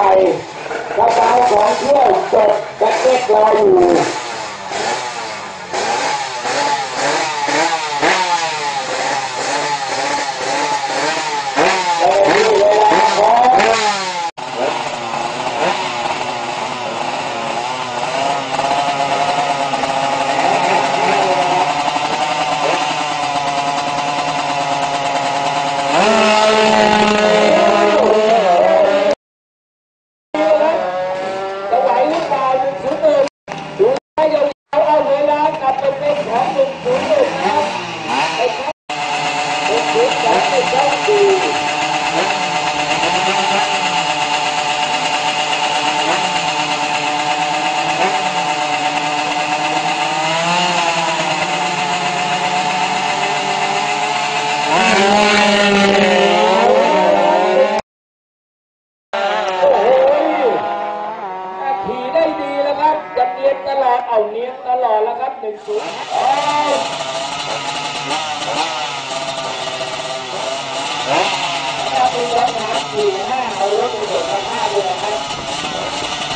ไปกระเป๋าของเที่ยวจบกระเก็บรออยู่ ขี่ได้ดีแล้วครับจะเนียนตลอดเอาเนียนตลอดแล้วครับหนึ่งศูนย์เอาถ้าเป็นรถน้ำ สี่ห้าเอารถไปส่งมาห้าเลยนะครับ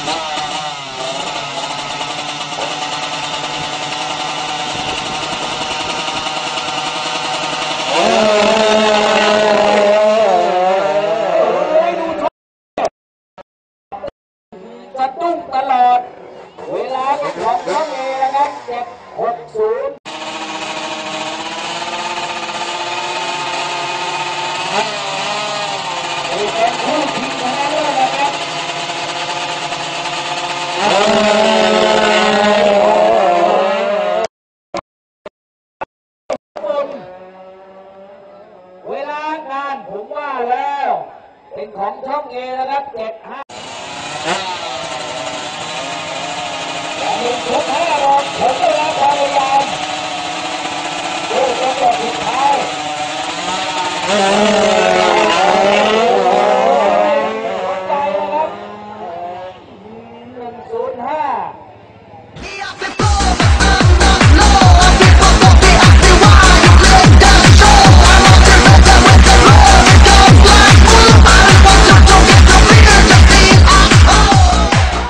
สะดุ้งตลอด เวลาเป็นของเขาเองนะครับเจ็ดหกศูนย์ เป็นคู่ชิงชนะเลิศนะครับเวลางานผมว่าแล้ว เป็นของช่องเอนะครับเจ็ดห้าหนึ่งชุดห้ารอบผมได้รับความพยายามดูจังหวะสุดท้าย